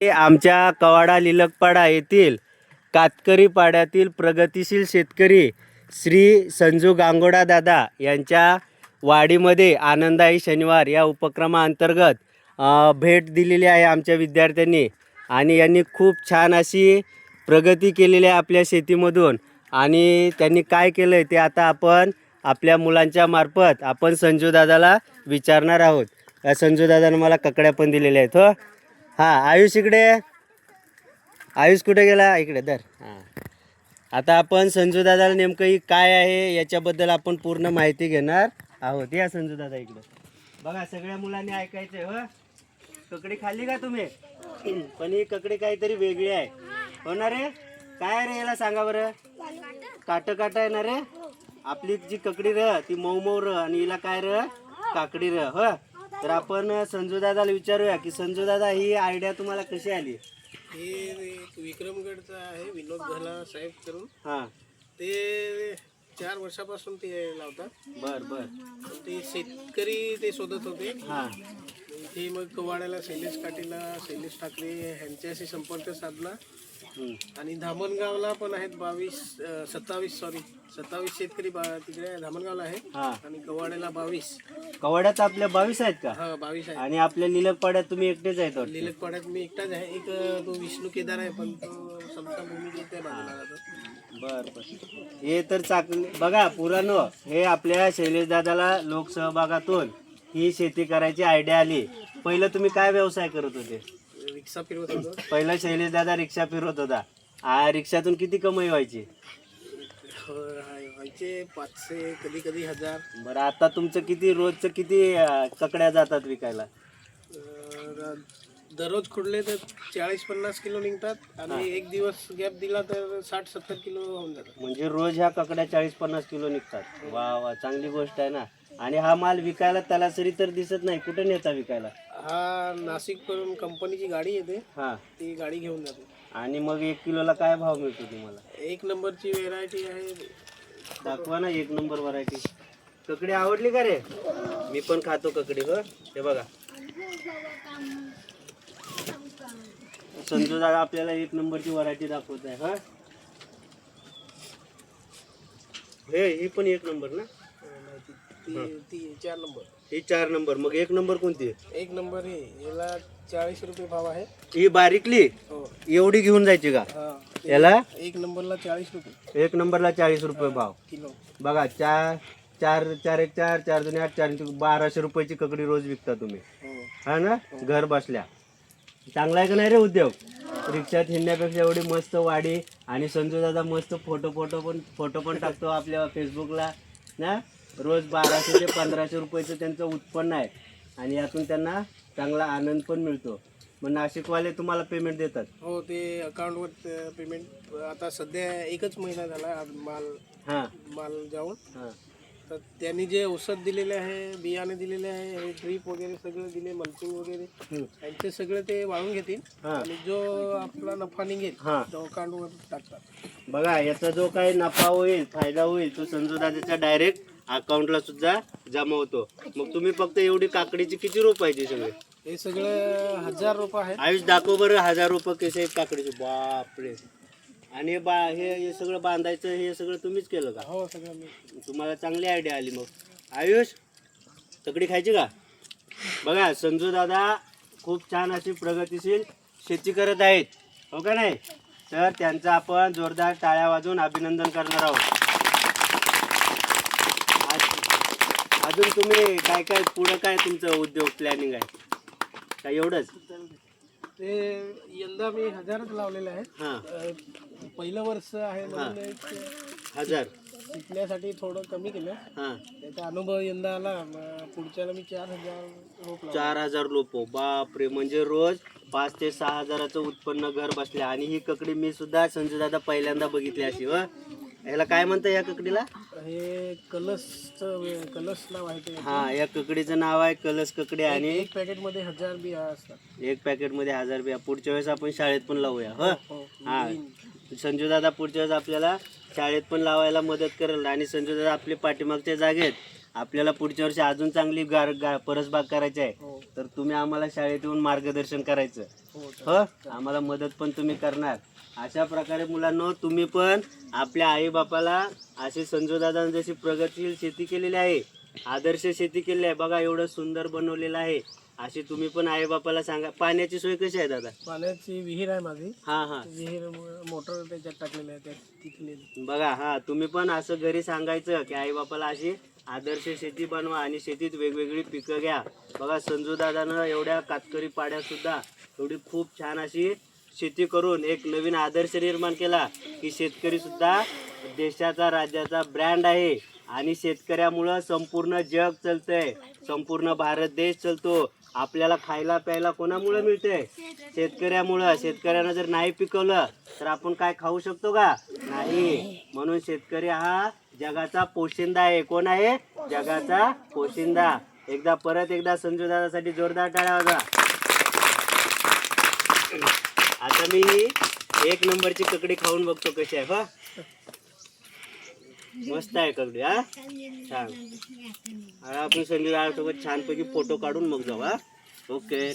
हे आमच्या कवाडा लिलकपाडा येथील कातकरी पाड्यातील प्रगतिशील शेतकरी श्री संजू गांगोडा दादा यांच्या वाडीमध्ये आनंदाई शनिवार या उपक्रमाअंतर्गत भेट दिलेली आहे आमच्या विद्यार्थ्यांनी आणि यांनी खूप छान अशी प्रगती केलेली आहे आपल्या शेतीमधून आणि त्यांनी काय केलं आहे ते आता आपण आपल्या मुलांच्या मार्फत आपण संजू दादाला विचारणार आहोत. या संजू दादानं मला ककड्या पण दिलेल्या आहेत हो. हां आयुष इकडे. आयुष कुठे गेला? इकडे धर. हां. आता आपण संजू दादाला नेमकं ही काय आहे याच्याबद्दल आपण पूर्ण माहिती घेणार आहोत. या संजू दादा इकडे. बघा सगळ्या मुलांनी ऐकायचंय हो. ककडी खाल्ली का तुम्ही? पण ही ककडी काहीतरी वेगळी आहे. हो ना रे? काय रे याला सांगा बरं. काट काट आहे ना रे? आपली जी ककडी र ती मऊ मऊ र आणि हिला काय र? काकडी र हो. तर आपण संजू दादाला विचारूया की संजू दादा ही आयडिया तुम्हाला कशी आली? हे एक विक्रमगडचं आहे विनोद घला साहेब करून. हां. ते चार वर्षापासून ते लावतात. बर बर. ते शेतकरी ते शोधत होते. हां. ते मग कवाड्याला शैलेश काटीला शैलेश ठाकरे ह्यांच्याशी संपर्क साधला. आणि धामणगावला पण आहेत बावीस सत्तावीस सॉरी सत्तावीस शेतकरी बा तिकडे धामणगावला आहे. हां. आणि कवाड्याला बावीस. कवाड्यात आपल्या बावीस आहेत का? हा बावीस आहे आणि आपल्या लिलकपाड्यात तुम्ही एकटेच आहेत वाटतं? लिलकपाड्यात मी एकटाच आहे. एक अं, तो विष्णू केदार आहे पण तो समता भूमी त्या बाजूला राहतो बर बर. हे तर चाकले बघा पुरानो हे आपल्या शैलेश दादाला लोकसहभागातून ही शेती करायची आयडिया आली. पहिलं तुम्ही काय व्यवसाय करत होते? रिक्षा फिरवत होतो. पहिलं शैलेश दादा रिक्षा फिरवत होता. आ रिक्षातून किती कमाई व्हायची? होय, व्हायचे पाचशे कधी कधी हजार. बरं आता तुमचं किती रोजचं किती अं, ककड्या जातात विकायला? अं, दररोज खुडले तर चाळीस पन्नास किलो निघतात आणि एक दिवस गॅप दिला तर साठ सत्तर किलो होऊन जातात. म्हणजे रोज ह्या ककड्या चाळीस पन्नास किलो निघतात. वा वा चांगली गोष्ट आहे ना. आणि हा माल विकायला तलासरी तर दिसत नाही. कुठे नेता विकायला? हा नाशिक करून कंपनीची गाडी येते. हां. ती गाडी घेऊन जाते. आणि मग एक किलोला काय भाव मिळतो तुम्हाला? एक नंबरची व्हेरायटी आहे. दाखवा ना एक नंबर व्हरायटी ककडी आवडली का रे? मी पण खातो ककडी हो. हे बघा. संजू दादा आपल्याला एक नंबरची व्हरायटी दाखवत आहे हा. हे ही पण एक नंबर ना? ती ती चार नंबर. ही चार नंबर. मग एक नंबर कोणती आहे? एक नंबर हे याला चाळीस रुपये भाव आहे. ही बारीकली? हो. एवढी घेऊन जायची का? हा. याला? एक नंबरला चाळीस रुपये. एक नंबरला चाळीस रुपये भाव. किलो. बघा चार चार चार एक चार चार दोन आठ चार बाराशे रुपयाची ककडी रोज विकता तुम्ही. हो. हा ना? घर बसल्या. चांगला आहे का नाही रे उद्योग? रिक्षात हिंडण्यापेक्षा एवढी मस्त वाडी आणि संजू दादा मस्त फोटो फोटो पण फोटो पण टाकतो आपल्या फेसबुकला ना? रोज बाराशे ते पंधराशे रुपयाचं त्यांचं उत्पन्न आहे. आणि यातून त्यांना चांगला आनंद पण मिळतो. मग नाशिकवाले तुम्हाला पेमेंट देतात. हो ते अकाउंटवर पेमेंट आता सध्या एकच महिना झाला आज माल हां. माल जाऊन. हां. तर त्यांनी जे औषध दिलेले आहे बियाणे दिलेले आहे हे ड्रीप वगैरे सगळं दिले मल्चिंग वगैरे हम्म. त्यांचे सगळे ते वाळून घेतील. हां. आणि जो आपला नफा निघेल हां. तो अकाउंटवर टाकतात. बघा याचा जो काही नफा होईल फायदा होईल तो संजू दादाच्या डायरेक्ट अकाउंटला सुद्धा जमा होतो. मग तुम्ही फक्त एवढी काकडीची किती रोप पाहिजे सगळे? हे सगळे हजार रुपये आहेत. आयुष दाखव बरं हजार रुपये कसे आहेत काकडीचे. बापरे. आणि हे बा हे हे सगळं बांधायचं हे सगळं तुम्हीच केलं का? हो सगळं मी. तुम्हाला चांगली आयडिया आली मग. आयुष तकडी खायची का? बघा संजू दादा खूप छान अशी प्रगतिशील शेती करत आहेत. हो का नाही? तर त्यांचं आपण जोरदार टाळ्या वाजवून अभिनंदन करणार आहोत. आज- अजून तुम्ही काय काय पुढं काय तुमचं उद्योग प्लॅनिंग आहे? काय एवढंच? ते यंदा मी हजारच लावलेले आहेत. हां. अं, पहिलं वर्ष आहे म्हणून एक हजार. शिकण्यासाठी थोडं कमी केलं हां. त्याचा अनुभव यंदा आला. मग पुढच्याला मी चार हजार रोप लावले. चार हजार लोप बापरे. म्हणजे रोज पाच ते सहा हजाराचं उत्पन्न घर बसल्या आणि ही ककडी मी सुद्धा संजू दादा पहिल्यांदा बघितली अशी व ह्याला काय म्हणतं या ककडीला? हे कलस कलस नाव आहे ते. हा या ककडीचं नाव आहे कलस ककडी आणि एक पॅकेटमध्ये हजार बिया असतात. एक पॅकेटमध्ये हजार बिया. पुढच्या वेळेस आपण शाळेत पण लावूया ह? हो हा संजू दादा पुढच्या वेळेस आपल्याला शाळेत पण लावायला मदत करेल आणि संजू दादा आपले पाठीमागच्या जागेत आपल्याला पुढच्या वर्षी अजून चांगली गार गा परसबाग करायची आहे. हो. तर तुम्ही आम्हाला शाळेत येऊन मार्गदर्शन करायचं. हो हो? आम्हाला मदत पण तुम्ही करणार. अशा प्रकारे मुलांनो तुम्ही पण आपल्या आई बापाला अशी संजू दादांनी जशी प्रगतीशील शेती केलेली आहे आदर्श शेती केलेली आहे बघा एवढं सुंदर बनवलेलं आहे अशी तुम्ही पण आई बापाला सांगा. पाण्याची सोय कशी आहे दादा? पाण्याची विहीर आहे माझी. हा हा. विहीर मोटर त्याच्यात टाकलेली आहे बघा हा तुम्ही पण असं घरी सांगायचं की आई बापाला अशी आदर्श शेती बनवा आणि शेतीत वेगवेगळी पिकं घ्या. बघा संजू दादानं एवढ्या कातकरी पाड्यात सुद्धा एवढी खूप छान अशी शेती करून एक नवीन आदर्श निर्माण केला की शेतकरी सुद्धा देशाचा राज्याचा ब्रँड आहे आणि शेतकऱ्यामुळं संपूर्ण जग चालतंय. संपूर्ण भारत देश चलतो. आपल्याला खायला प्यायला कोणामुळं मिळतंय? शेतकऱ्यामुळं. शेतकऱ्यानं जर नाही पिकवलं तर आपण काय खाऊ शकतो का? नाही. म्हणून शेतकरी हा जगाचा पोशिंदा आहे. कोण आहे? जगाचा पोशिंदा. एकदा परत एकदा संजू दादासाठी जोरदार टाळ्या वाजवा. आता मी एक नंबरची ककडी खाऊन बघतो कशी आहे हा? मस्त आहे ककडी हा? छान. आपण संजू दादासोबत छानपैकी फोटो काढून मग जाऊ हा? ओके